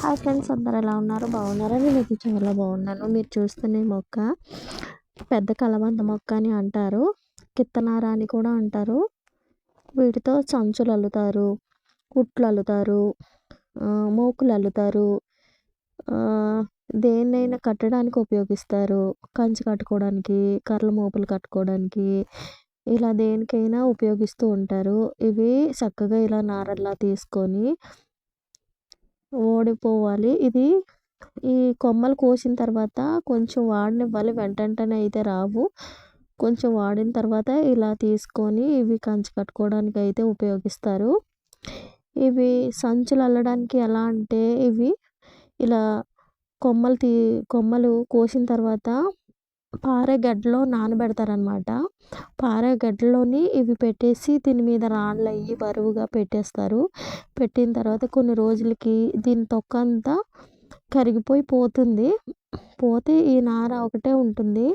Hi friends అందరు ఎలా ఉన్నారు? బాగున్నారా? నేనైతే చాలా బాగున్నాను. మీరు చూస్తున్న మొక్క పెద్ద కలబంద మొక్క అని అంటారు. కిత్తనార అని కూడా అంటారు. వీటితో సంచులు అల్లుతారు కుట్లు అల్లుతారు మోకులు అల్లుతారు. దేన్నైనా కట్టడానికి ఉపయోగిస్తారు. కంచి కట్టుకోవడానికి కర్రల మోపులు కట్టుకోవడానికి ఇలా దేనికైనా ఉపయోగిస్తూ ఉంటారు. ఇవి చక్కగా ఇలా నారల్లా తీసుకొని ఓడిపోవాలి. ఇది ఈ కొమ్మలు కోసిన తర్వాత కొంచెం వాడనివ్వాలి వెంటనే అయితే రావు. కొంచెం వాడిన తర్వాత ఇలా తీసుకొని ఇవి కంచి కట్టుకోవడానికి అయితే ఉపయోగిస్తారు. ఇవి సంచులు అల్లడానికి ఎలా అంటే ఇవి ఇలా కొమ్మలు తీ కొమ్మలు కోసిన తర్వాత పారగడ్డలో నానబెడతారనమాట పారగడ్డలోని ఇవి పెట్టేసి దీని మీద రాళ్ళు అయ్యి బరువుగా పెట్టేస్తారు. పెట్టిన తర్వాత కొన్ని రోజులకి దీని తొక్క అంతా కరిగిపోయి పోతుంది. పోతే ఈ నార ఒకటే ఉంటుంది.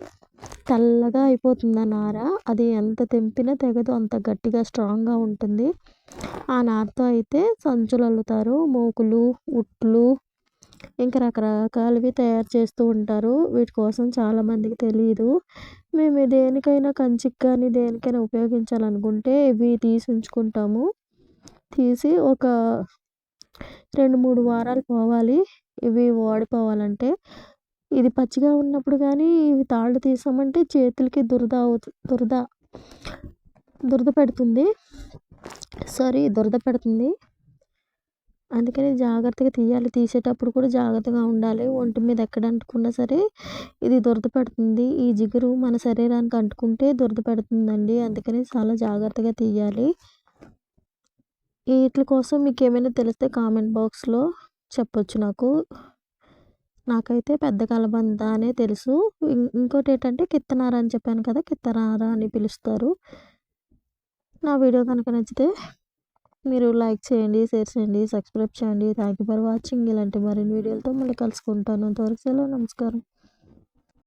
తెల్లగా అయిపోతుంది ఆ నార. అది ఎంత తెంపినా తెగదు అంత గట్టిగా స్ట్రాంగ్గా ఉంటుంది. ఆ నారతో అయితే సంచులు అల్లుతారు. మోకులు ఉట్లు ఇంకా రకరకాలవి తయారు చేస్తూ ఉంటారు. వీటి కోసం చాలామందికి తెలియదు మేము దేనికైనా కంచికి కానీ దేనికైనా ఉపయోగించాలనుకుంటే ఇవి తీసి ఉంచుకుంటాము. తీసి ఒక రెండు మూడు వారాలు పోవాలి. ఇవి వాడిపోవాలంటే. ఇది పచ్చిగా ఉన్నప్పుడు కానీ ఇవి తాళ్ళు తీసామంటే చేతులకి దురద అవుతు దురద దురద పెడుతుంది. సారీ దురద పెడుతుంది. అందుకని జాగ్రత్తగా తీయాలి. తీసేటప్పుడు కూడా జాగ్రత్తగా ఉండాలి. ఒంటి మీద ఎక్కడ అంటుకున్నా సరే ఇది దురద పెడుతుంది. ఈ జిగురు మన శరీరానికి అంటుకుంటే దురద పెడుతుందండి. అందుకని చాలా జాగ్రత్తగా తీయాలి. వీటి కోసం మీకు ఏమైనా తెలిస్తే కామెంట్ బాక్స్లో చెప్పొచ్చు నాకు. నాకైతే పెద్ద కలబంద అనే తెలుసు. ఇంకోటి ఏంటంటే కిత్తనార అని చెప్పాను కదా కిత్తనార అని పిలుస్తారు. నా వీడియో కనుక నచ్చితే మీరు లైక్ చేయండి షేర్ చేయండి సబ్స్క్రైబ్ చేయండి. Thank you for watching. ఇలాంటి మరిన్ని వీడియోలతో మళ్ళీ కలుసుకుంటాను. అంతవరకు సెలవు నమస్కారం.